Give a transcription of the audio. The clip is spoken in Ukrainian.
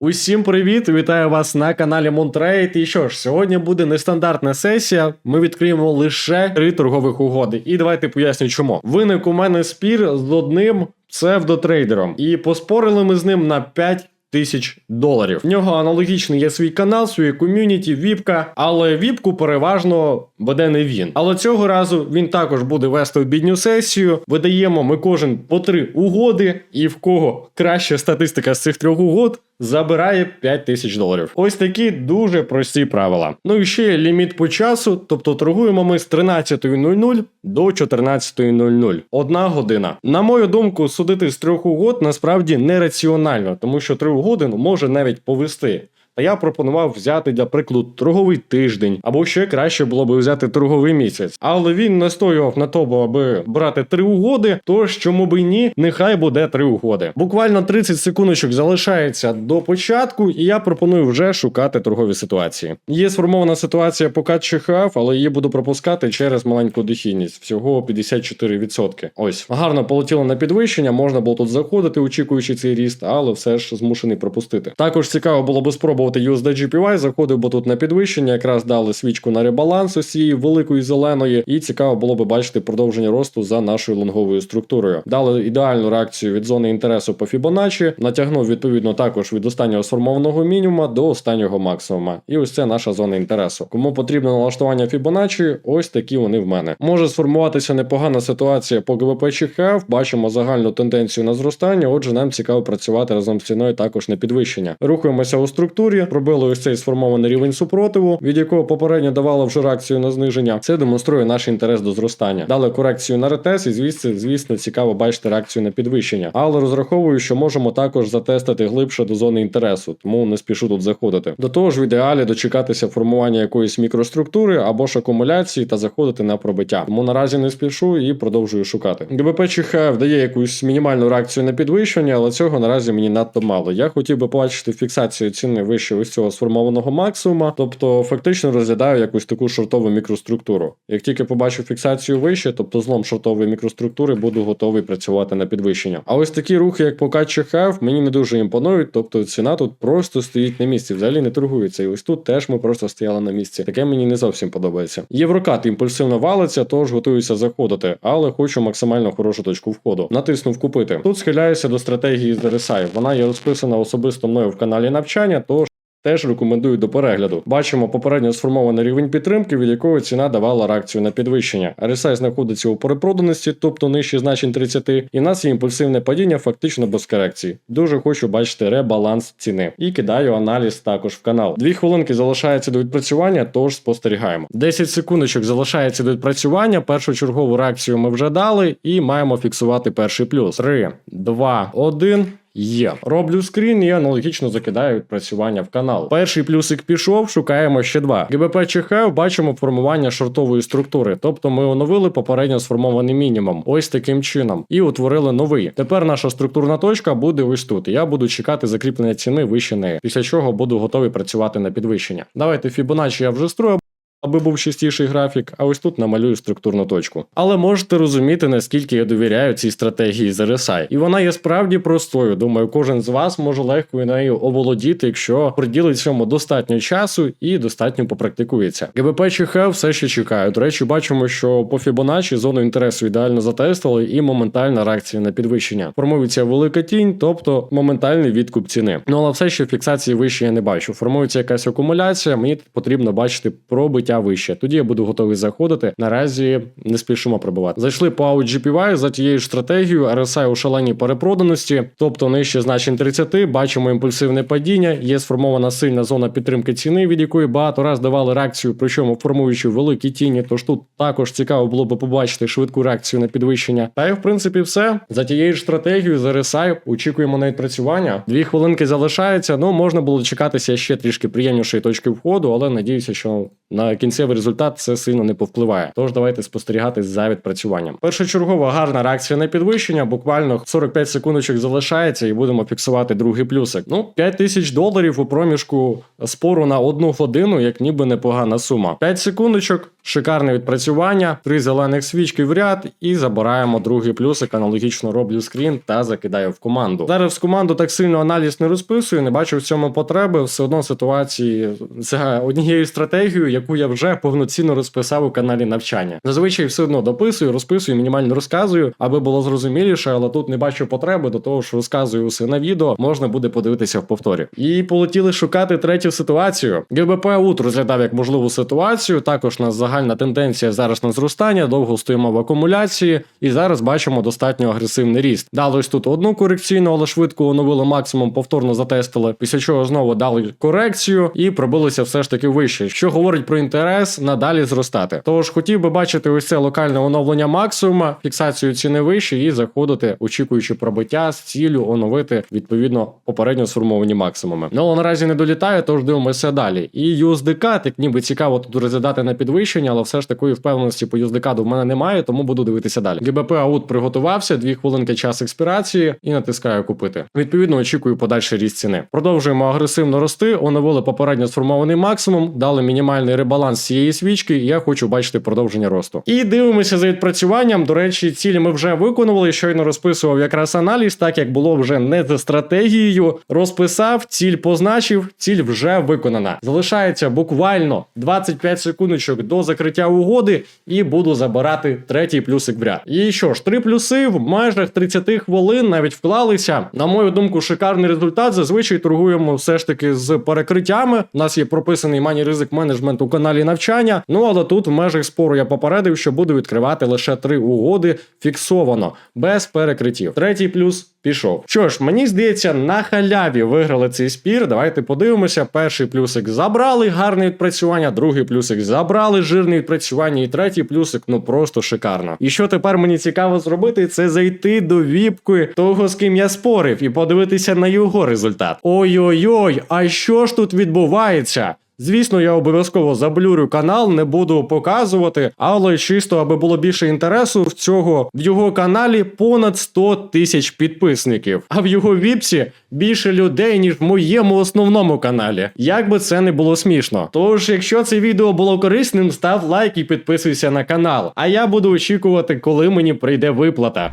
Усім привіт! Вітаю вас на каналі Монтрейд. І що ж, сьогодні буде нестандартна сесія. Ми відкриємо лише три торгових угоди. І давайте поясню, чому. Виник у мене спір з одним псевдотрейдером, і поспорили ми з ним на 5 Тисяч доларів. В нього аналогічний є свій канал, своє ком'юніті, віпка, але віпку переважно веде не він. Але цього разу він також буде вести обідню сесію. Видаємо ми кожен по три угоди, і в кого краща статистика з цих трьох угод. Забирає 5 тисяч доларів. Ось такі дуже прості правила. Ну і ще є ліміт по часу, тобто торгуємо ми з 13.00 до 14.00. Одна година. На мою думку, судити з трьох угод насправді нераціонально, тому що три угоди може навіть повести. Та я пропонував взяти для прикладу торговий тиждень, або ще краще було би взяти торговий місяць. Але він настоював на тому, аби брати три угоди. Тож чому би ні, нехай буде три угоди. Буквально 30 секундочок залишається до початку, і я пропоную вже шукати торгові ситуації. Є сформована ситуація по КЧХФ, але її буду пропускати через маленьку дохідність, всього 54%. Ось гарно полетіло на підвищення, можна було тут заходити, очікуючи цей ріст, але все ж змушений пропустити. Також цікаво було би спробувати USD GPY, заходив, бо тут на підвищення якраз дали свічку на ребаланс ось цієї великої зеленої, і цікаво було би бачити продовження росту за нашою лонговою структурою. Дали ідеальну реакцію від зони інтересу по Fibonacci, натягнув відповідно також від останнього сформованого мінімума до останнього максимума. І ось це наша зона інтересу. Кому потрібно налаштування Fibonacci, ось такі вони в мене. Може сформуватися непогана ситуація по ГВП ЧХФ, бачимо загальну тенденцію на зростання. Отже, нам цікаво працювати разом з ціною також на підвищення. Рухаємося у структурі, пробили ось цей сформований рівень супротиву, від якого попередньо давало вже реакцію на зниження. Це демонструє наш інтерес до зростання. Дали корекцію на ретес, і звісно, звісно, цікаво бачити реакцію на підвищення. Але розраховую, що можемо також затестити глибше до зони інтересу, тому не спішу тут заходити. До того ж, в ідеалі дочекатися формування якоїсь мікроструктури або ж акумуляції та заходити на пробиття. Тому наразі не спішу і продовжую шукати. ГБП ЧХФ дає якусь мінімальну реакцію на підвищення, але цього наразі мені надто мало. Я хотів би побачити фіксацію ціни вище ось цього сформованого максимума, тобто фактично розглядаю якусь таку шортову мікроструктуру. Як тільки побачу фіксацію вище, тобто злом шортової мікроструктури, буду готовий працювати на підвищення. А ось такі рухи, як по КЧХФ, мені не дуже імпонують, тобто ціна тут просто стоїть на місці, взагалі не торгується. І ось тут теж ми просто стояли на місці. Таке мені не зовсім подобається. Єврокат імпульсивно валиться, тож готуюся заходити, але хочу максимально хорошу точку входу. Натиснув купити. Тут схиляюся до стратегії з. Вона є розписана особисто мною в каналі навчання, тож Теж рекомендую до перегляду. Бачимо попередньо сформований рівень підтримки, від якої ціна давала реакцію на підвищення. RSI знаходиться у перепроданості, тобто нижче значень 30, і в нас є імпульсивне падіння фактично без корекції. Дуже хочу бачити ребаланс ціни. І кидаю аналіз також в канал. Дві хвилинки залишається до відпрацювання, тож спостерігаємо. 10 секундочок залишається до відпрацювання. Першу чергову реакцію ми вже дали і маємо фіксувати перший плюс. 3, 2, 1. Є. Роблю скрін і аналогічно закидаю відпрацювання в канал. Перший плюсик пішов, шукаємо ще два. ГБП ЧХ бачимо формування шортової структури, тобто ми оновили попередньо сформований мінімум. Ось таким чином. І утворили новий. Тепер наша структурна точка буде ось тут. Я буду чекати закріплення ціни вище неї, після чого буду готовий працювати на підвищення. Давайте Fibonacci я вже строю. Аби був чистіший графік, а ось тут намалюю структурну точку. Але можете розуміти, наскільки я довіряю цій стратегії з RSI. І вона є справді простою. Думаю, кожен з вас може легко нею оволодіти, якщо приділить цьому достатньо часу і достатньо попрактикується. ГБП ЧХ все ще чекаю. До речі, бачимо, що по Fibonacci зону інтересу ідеально затестили і моментальна реакція на підвищення. Формується велика тінь, тобто моментальний відкуп ціни. Ну але все ще фіксації вище я не бачу. Формується якась акумуляція. Мені потрібно бачити проби побиття вище. Тоді я буду готовий заходити. Наразі не спішимо пробувати. Зайшли по GPY за тією ж стратегією, RSI у шаленій перепроданості, тобто нижче значень 30, бачимо імпульсивне падіння, є сформована сильна зона підтримки ціни, від якої багато раз давали реакцію, причому формуючи великі тіні. Тож тут також цікаво було би побачити швидку реакцію на підвищення. Та й в принципі все. За тією ж стратегією, за RSI очікуємо на відпрацювання. Дві хвилинки залишається. Ну можна було чекатися ще трішки приємнішої точки входу, але надіюся, що на кінцевий результат це сильно не повпливає. Тож давайте спостерігати за відпрацюванням. Першочергова гарна реакція на підвищення. Буквально 45 секундочок залишається, і будемо фіксувати другий плюсик. Ну, 5 тисяч доларів у проміжку спору на одну годину, як ніби непогана сума. 5 секундочок. Шикарне відпрацювання, три зелених свічки в ряд, і забираємо другий плюсик. Аналогічно роблю скрін та закидаю в команду. Зараз в команду так сильно аналіз не розписую, не бачу в цьому потреби. Все одно ситуації за однією стратегією, яку я вже повноцінно розписав у каналі навчання. Зазвичай все одно дописую, розписую, мінімально розказую, аби було зрозуміліше, але тут не бачу потреби до того, що розказую усе на відео, можна буде подивитися в повторі. І полетіли шукати третю ситуацію. ГБП УТ розглядав як можливу ситуацію. Також нас загальна тенденція зараз на зростання, довго стоїмо в акумуляції, і зараз бачимо достатньо агресивний ріст. Дали ось тут одну корекційну, але швидко оновили максимум, повторно затестили. Після чого знову дали корекцію і пробилися все ж таки вище, що говорить про інтерес надалі зростати. Тож хотів би бачити ось це локальне оновлення максимума, фіксацію ціни вище і заходити, очікуючи пробиття з ціллю оновити відповідно попередньо сформовані максимуми. Ну але наразі не долітає, тож дивимося далі. І USDK, так ніби цікаво тут розглядати на підвищення, але все ж такої впевненості по USDK в мене немає, тому буду дивитися далі. ГБП аут приготувався, дві хвилинки час експірації і натискаю купити. Відповідно, очікую подальший ріст ціни. Продовжуємо агресивно рости, оновили попередньо сформований максимум, дали мінімальний ребаланс цієї свічки, і я хочу бачити продовження росту. І дивимося за відпрацюванням. До речі, цілі ми вже виконували. Щойно розписував якраз аналіз, так як було вже не за стратегією. Розписав, ціль позначив, ціль вже виконана. Залишається буквально 25 секундочок до закриття угоди, і буду забирати третій плюсик в ряд. І що ж, три плюси в межах 30 хвилин навіть вклалися. На мою думку, шикарний результат. Зазвичай торгуємо все ж таки з перекриттями. У нас є прописаний мані ризик менеджмент у каналі навчання. Ну але тут в межах спору я попередив, що буду відкривати лише три угоди фіксовано, без перекриттів. Третій плюс. Пішов. Що ж, мені здається, на халяві виграли цей спір. Давайте подивимося. Перший плюсик забрали гарне відпрацювання, другий плюсик забрали жирне відпрацювання, і третій плюсик ну просто шикарно. І що тепер мені цікаво зробити, це зайти до віпки того, з ким я спорив, і подивитися на його результат. Ой-ой-ой, а що ж тут відбувається? Звісно, я обов'язково заблюрю канал, не буду показувати, але чисто, аби було більше інтересу в цього в його каналі понад 100 тисяч підписників, а в його віпсі більше людей, ніж в моєму основному каналі. Як би це не було смішно. Тож, якщо це відео було корисним, став лайк і підписуйся на канал. А я буду очікувати, коли мені прийде виплата.